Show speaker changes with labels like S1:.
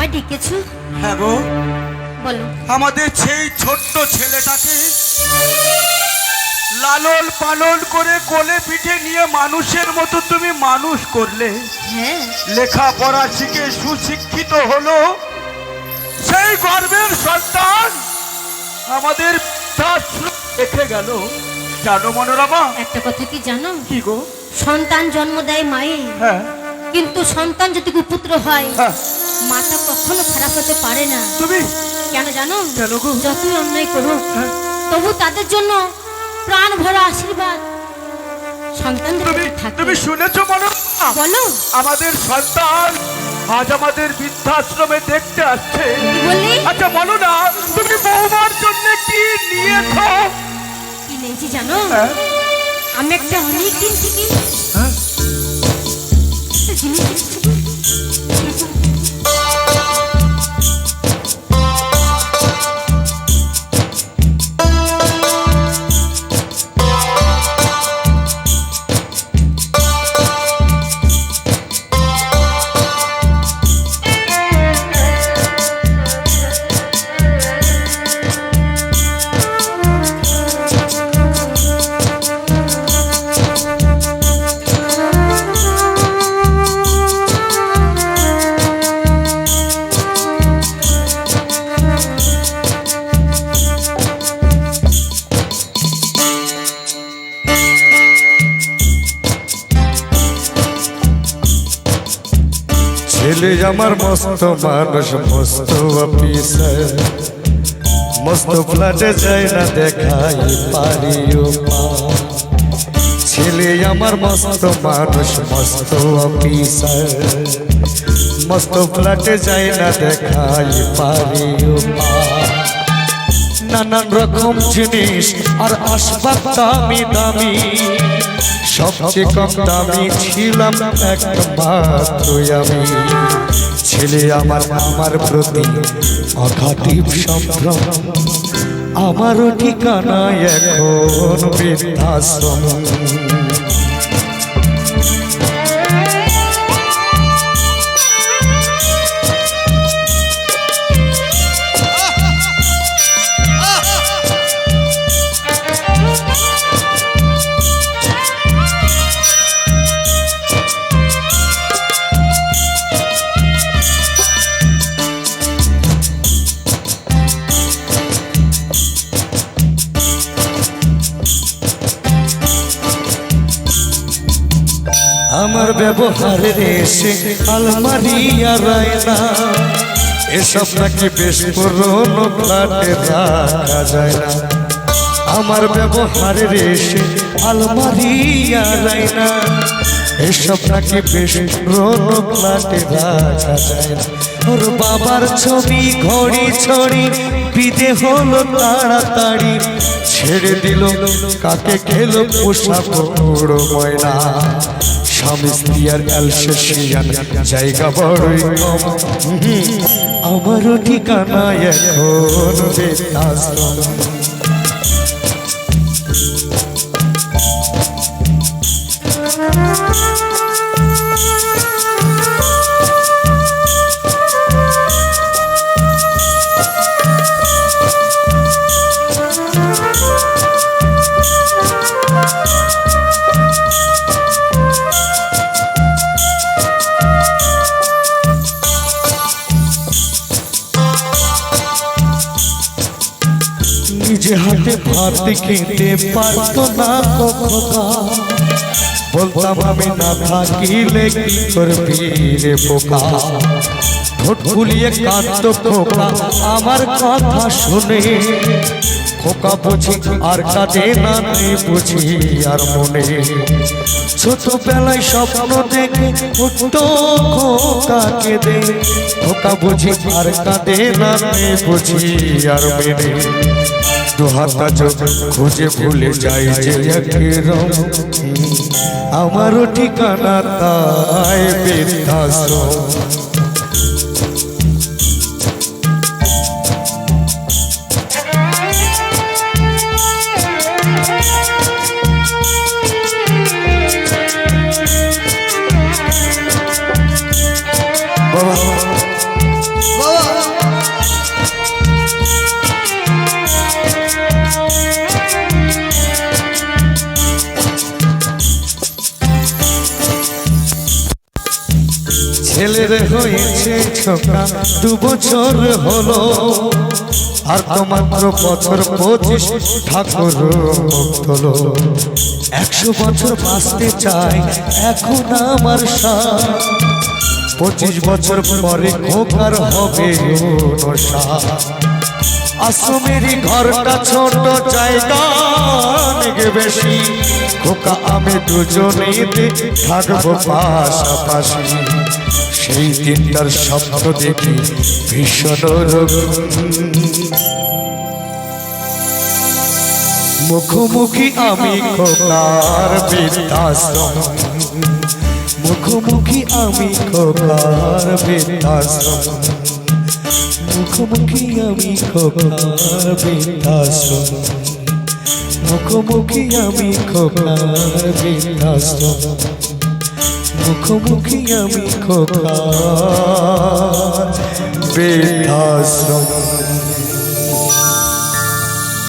S1: আমায় ডেকেছো?
S2: হ্যাঁ গো।
S1: বলো।
S2: আমাদের সেই ছোট্ট ছেলেটাকে লালন পালন করে কোলে পিঠে নিয়ে মানুষের মতো তুমি মানুষ করলে।
S1: হ্যাঁ।
S2: লেখাপড়া শিখে সুশিক্ষিত হলো। সেই গর্বের সন্তান আমাদের রেখে গেল। জানো মনোরমা?
S1: একটা কথা কি জানো?
S2: কি গো?
S1: সন্তান জন্ম দেয় মায়ে
S2: হ্যাঁ।
S1: কিন্তু সন্তান যদি কুপুত্র হয়
S2: হ্যাঁ
S1: মাতা কখনো খারাপ হতে পারে না।
S2: তুমি?
S1: কেন জানো? যতই অন্যায় করুক
S2: হ্যাঁ,
S1: তবু তাদের জন্য প্রাণ ভরা আশীর্বাদ সন্তান
S2: তুমি শুনেছো
S1: বলো
S2: আমাদের সন্তান আজ আমাদের বৃদ্ধাশ্রমে দেখতে আসছে। আচ্ছা বলো না তুমি বৌমার জন্য কি নিয়েছো?
S1: কি নিয়েছি জানো?
S2: হ্যাঁ?
S1: আমি একটা অনেক দিন থেকে Mm-hmm.
S3: ছেলে আমার মস্ত মানুষ, মস্ত অফিসার মস্ত ফ্ল্যাটে যাই না দেখাই পারিও পা। ছেলে আমার মস্ত মানুষ, মস্ত মস্ত ফ্ল্যাটে যাই না দেখাই পারিও পা। নানান রকম জিনিস আর আসবাব দামি দামি সবচেয়ে কম দামি ছিলাম একমাত্র আমি। ছেলে আমার আমার প্রতি অঘাটি সম্ভ্রম আমারও ঠিকানা এখন বৃদ্ধাশ্রম। আমার ব্যবহারের এসে আলমারি আর আয়না এসব নাকি বেশ পুরনো ফ্ল্যাটে রাখা যায় না। আমার ব্যবহারের এসে আলমারি আর আয়না এসব নাকি বেশ পুরনো ফ্ল্যাটে রাখা যায় না। ওর বাবার ছবি ঘড়ি ছড়ি, বিদে হলো তাড়াতাড়ি। ছেড়ে দিল, কাকে খেলো পোষা ময়না। স্বামী স্ত্রী আর অ্যালসেশিয়ান জায়গা বড়ই কম। আমারও ঠিকানা এখন নিজে হাতে ভাত খেতে পারতো না আমি না থাকিলে কি করবি রে বোকা ঠোঁট ফুলিয়ে কাঁদত খোকা আমার কথা শুনে খোকা বুঝি আর কাঁদে না বুঝি আর মনে ছোটবেলায় স্বপ্ন দেখে উঠতো খোকা কেঁদে, খোকা বুঝি আর কাঁদে না বুঝি আর মেনে। দু হাতা চোখ খুঁজে ভুলে যাই যে একরম আমারও ঠিকানা তাই বৃদ্ধাশ্রম। ছেলের হয়েছে ছোকা, দু বছর হলো। আর তো মাত্র বছর পঁচিশ ঠাকুর হলো একশো বছর বাঁচতে চাই এখন আমার সাথ পঁচিশ বছর পরে খোকার হবে আশ্রমেরই ঘরটা ছোট অনেক বেশি। খোকা, আমি দুজনেতে থাকব পাশাপাশি। সেই দিনটার স্বপ্ন দেখি, ভীষণ মুখোমুখি আমি খোকার বৃদ্ধাশ্রম। মুখোমুখি আমি খোকার বৃদ্ধাশ্রম। মুখোমুখি আমি খোকার বৃদ্ধাশ্রম। মুখোমুখি আমি খোকার বৃদ্ধাশ্রম। মুখোমুখি আমি খোকার বৃদ্ধাশ্রম